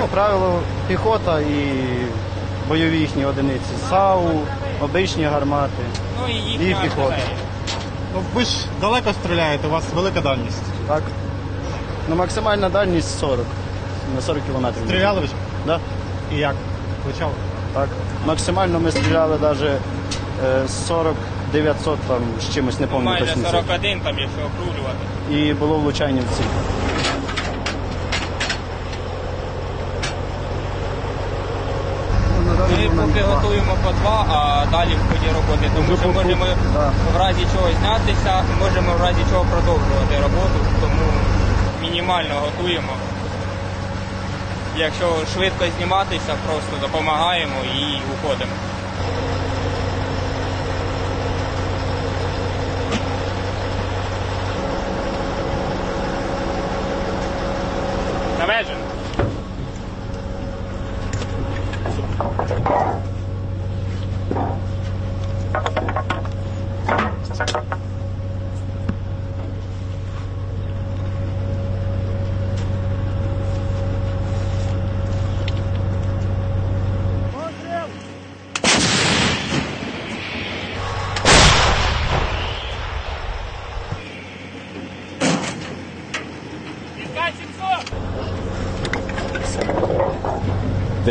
По правилу піхота і бойові їхні одиниці. САУ, обичні гармати. Ну і І піхота. Ну, ви ж далеко стріляєте, у вас велика дальність. Так. Ну, максимальна дальність 40. На 40 кілометрів. Стріляли ви ж? Да, І як? Влучали? так. Максимально ми стріляли навіть 40 900 там з чимось, не Ну, пам'ятаю майже 41, там, якщо округлювати. І було влучання в ціль. Ми поки готуємо по два, а далі в ході роботи, тому що можемо в разі чого знятися, можемо в разі чого продовжувати роботу, тому мінімально готуємо. Якщо швидко зніматися, просто допомагаємо і уходимо. Навежен.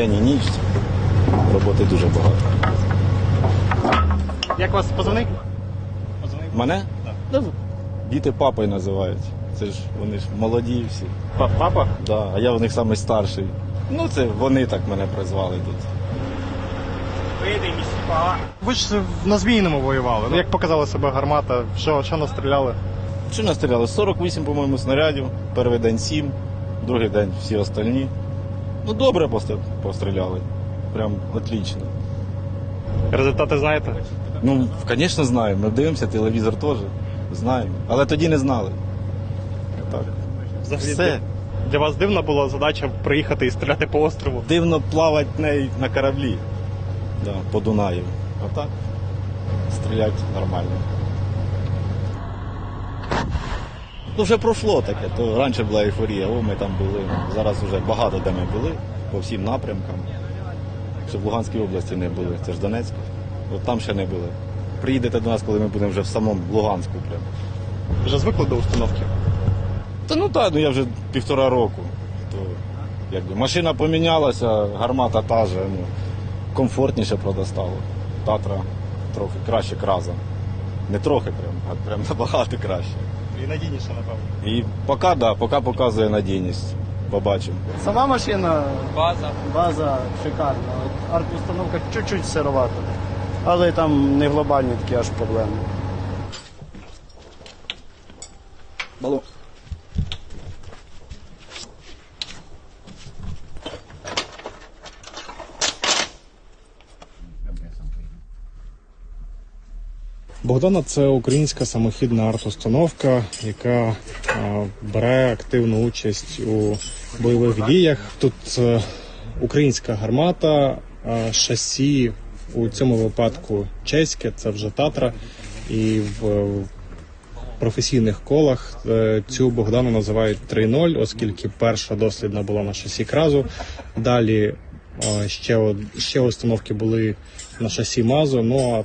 День і ніч. Роботи дуже багато. Як вас позивник? Мене? Да. Діти папою називають. Це ж вони ж молоді всі. Папа? Да. А я в них самий старший. Ну, це вони так мене призвали тут. Ви ж на Зміїному воювали. Ну, як показала себе гармата, що, що настріляли? Що настріляли? 48, по-моєму, снарядів. Перший день 7, другий день всі остальні. Ну, добре постріляли. Прям отлично. Результати знаєте? Ну, звісно, знаємо. Ми дивимося, телевізор теж. Знаємо. Але тоді не знали. Так. Взагалі Все. Для, вас дивна була задача приїхати і стріляти по острову. Дивно плавати нею на кораблі. Да, по Дунаю. А так стріляти нормально. Ну, вже пройшло таке, то раніше була ейфорія, о, ми там були. Зараз вже багато де ми були, по всім напрямкам. Ще в Луганській області не були, це ж Донецьк. От там ще не були. Приїдете до нас, коли ми будемо вже в самому Луганську прямо. Вже звикли до установки. Та ну так, ну я вже півтора року. То, якби, машина помінялася, гармата та же, ну, комфортніше правда стало. Татра трохи краще краза. Не трохи прям, а прям набагато краще. І надійніше, напевно. І поки, да, поки показує надійність. Побачимо. Сама машина, База. база шикарна. Арт-установка чуть-чуть сировата. Але там не глобальні такі аж проблеми. Балу. Богдана це українська самохідна арт-установка, яка е, бере активну участь у бойових діях. Тут е, українська гармата, е, шасі у цьому випадку чеське, це вже Татра. І в професійних колах цю Богдану називають 3.0, оскільки перша дослідна була на шасі кразу. Далі ще, ще установки були на шасі Мазу. Ну а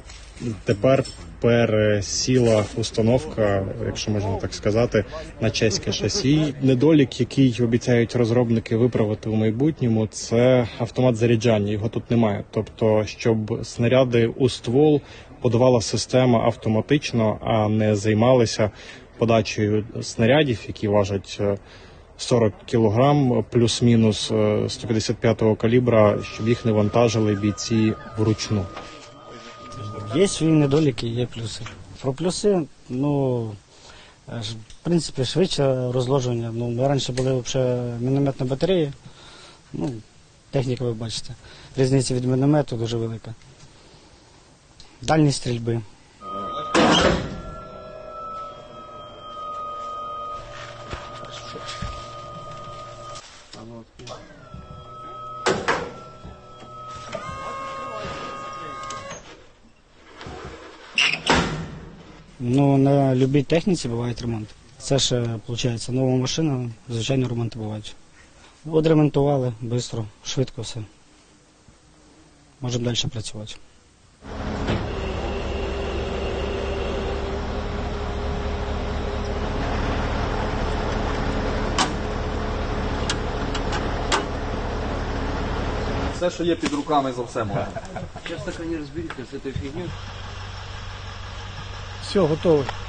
тепер пересіла установка, якщо можна так сказати, на чеське шасі. Недолік, який обіцяють розробники виправити у майбутньому, це автомат заряджання. Його тут немає. Тобто, щоб снаряди у ствол подавала система автоматично, а не займалися подачею снарядів, які важать. е, 40 кілограм плюс-мінус е, 155-го калібра, щоб їх не вантажили бійці вручну. Є свої недоліки, є плюси. Про плюси, ну, е, в принципі, швидше розложення. Ну, ми раніше були взагалі мінометні батареї. Ну, техніка ви бачите. Різниця від міномету дуже велика. Дальність стрільби. Ну, на будь-якій техніці буває ремонт. Це ж, виходить, нова машина, звичайно, ремонти бувають. Одремонтували швидко, швидко все. Можемо далі працювати. Все, що є під руками, за все можна. Сейчас так они разберутся с этой фигней. Все, готовий.